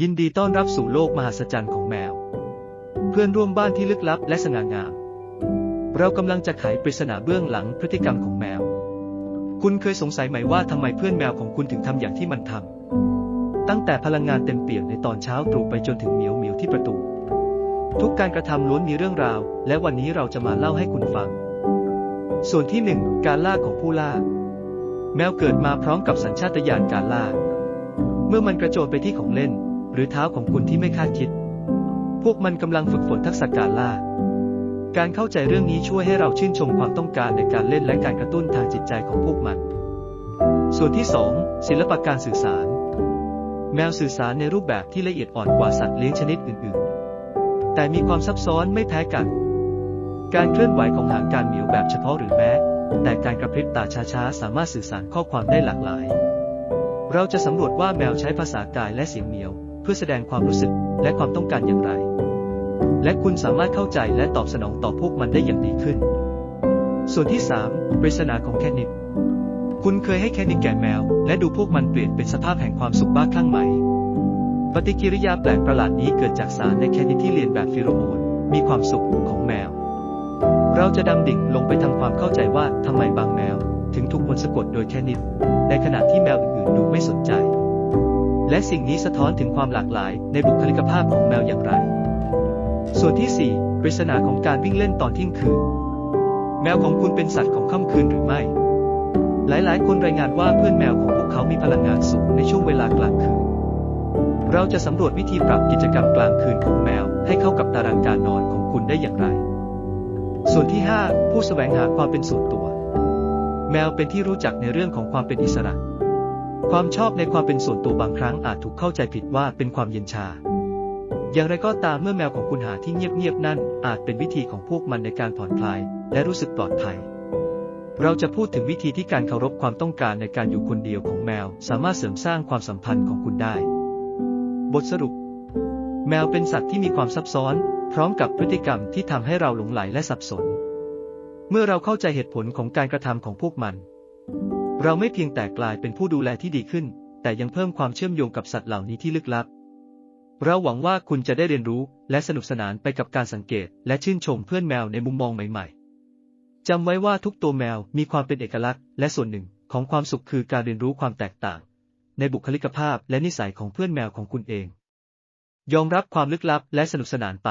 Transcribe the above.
ยินดีต้อนรับสู่โลกมหัศจรรย์ของแมว เพื่อนร่วมบ้านที่ลึกลับและสง่างาม เรากำลังจะไขปริศนาเบื้องหลังพฤติกรรมของแมว คุณเคยสงสัยไหมว่าทำไมเพื่อนแมวของคุณถึงทำอย่างที่มันทำตั้งแต่พลังงานเต็มเปี่ยมในตอนเช้าตรู่ไปจนถึงเหมียวเหมียวที่ประตู ทุกการกระทำล้วนมีเรื่องราว และวันนี้เราจะมาเล่าให้คุณฟัง ส่วนที่หนึ่งการล่าของผู้ล่า แมวเกิดมาพร้อมกับสัญชาตญาณการล่า เมื่อมันกระโจนไปที่ของเล่น หรือเท้าของคุณที่ไม่คาดคิด พวกมันกำลังฝึกฝนทักษะการล่า การเข้าใจเรื่องนี้ช่วยให้เราชื่นชมความต้องการในการเล่นและการกระตุ้นทางจิตใจของพวกมัน ส่วนที่ 2 ศิลปะการสื่อสาร แมวสื่อสารในรูปแบบที่ละเอียดอ่อนกว่าสัตว์เลี้ยงชนิดอื่น ๆ แต่มีความซับซ้อนไม่แพ้กัน การเคลื่อนไหวของหางการเหมียวแบบเฉพาะหรือแม้ แต่การกระพริบตาช้าๆสามารถสื่อสารข้อความได้หลากหลายเราจะสำรวจว่าแมวใช้ภาษากายและเสียงเหมียว เพื่อแสดงความรู้สึกและความต้องการอย่างไร และคุณสามารถเข้าใจและตอบสนองต่อพวกมันได้อย่างดีขึ้น ส่วนที่ 3 ปริศนาของแคนิดคุณเคยให้แคนิดแก่แมว และดูพวกมันเปลี่ยนเป็นสภาพแห่งความสุขบ้าคลั่งไหม ปฏิกิริยาแปลกประหลาดนี้เกิดจากสารในแคนิดที่เรียนแบบฟิโรโมนมีความสุขของแมว เราจะดำดิ่งลงไปทำความเข้าใจว่าทำไมบางแมว ถึงถูกมนสะกดโดยแคนิดในขณะที่แมวอื่นๆดูไม่สนใจ และสิ่งนี้สะท้อนถึงความหลากหลายในบุคลิกภาพของแมวอย่างไร ส่วนที่ 4 ปริศนาของการวิ่งเล่นตอนเที่ยงคืน แมวของคุณเป็นสัตว์ของค่ำคืนหรือไม่ หลายๆ คนรายงานว่าเพื่อนแมวของพวกเขามีพลังงานสูงในช่วงเวลากลางคืน เราจะสำรวจวิธีปรับกิจกรรมกลางคืนของแมวให้เข้ากับตารางการนอนของคุณได้อย่างไร ส่วนที่ 5 ผู้แสวงหาความเป็นส่วนตัว แมวเป็นที่รู้จักในเรื่องของความเป็นอิสระ ความชอบในความเป็นส่วนตัวบางครั้งอาจถูกเข้าใจผิดว่าเป็นความเย็นชา อย่างไรก็ตามเมื่อแมวของคุณหาที่เงียบๆนั่น อาจเป็นวิธีของพวกมันในการผ่อนคลาย และรู้สึกปลอดภัย เราจะพูดถึงวิธีที่การเคารพความต้องการในการอยู่คนเดียวของแมว สามารถเสริมสร้างความสัมพันธ์ของคุณได้ บทสรุป แมวเป็นสัตว์ที่มีความซับซ้อน พร้อมกับพฤติกรรมที่ทำให้เราหลงไหลและสับสน เมื่อเราเข้าใจเหตุผลของการกระทำของพวกมัน เราไม่เพียงแต่กลายเป็นผู้ดูแลที่ดีขึ้น แต่ยังเพิ่มความเชื่อมโยงกับสัตว์เหล่านี้ที่ลึกลับ เราหวังว่าคุณจะได้เรียนรู้และสนุกสนานไปกับการสังเกต และชื่นชมเพื่อนแมวในมุมมองใหม่ๆ จำไว้ว่าทุกตัวแมวมีความเป็นเอกลักษณ์ และส่วนหนึ่งของความสุขคือการเรียนรู้ความแตกต่าง ในบุคลิกภาพและนิสัยของเพื่อนแมวของคุณเอง ยอมรับความลึกลับและสนุกสนานไป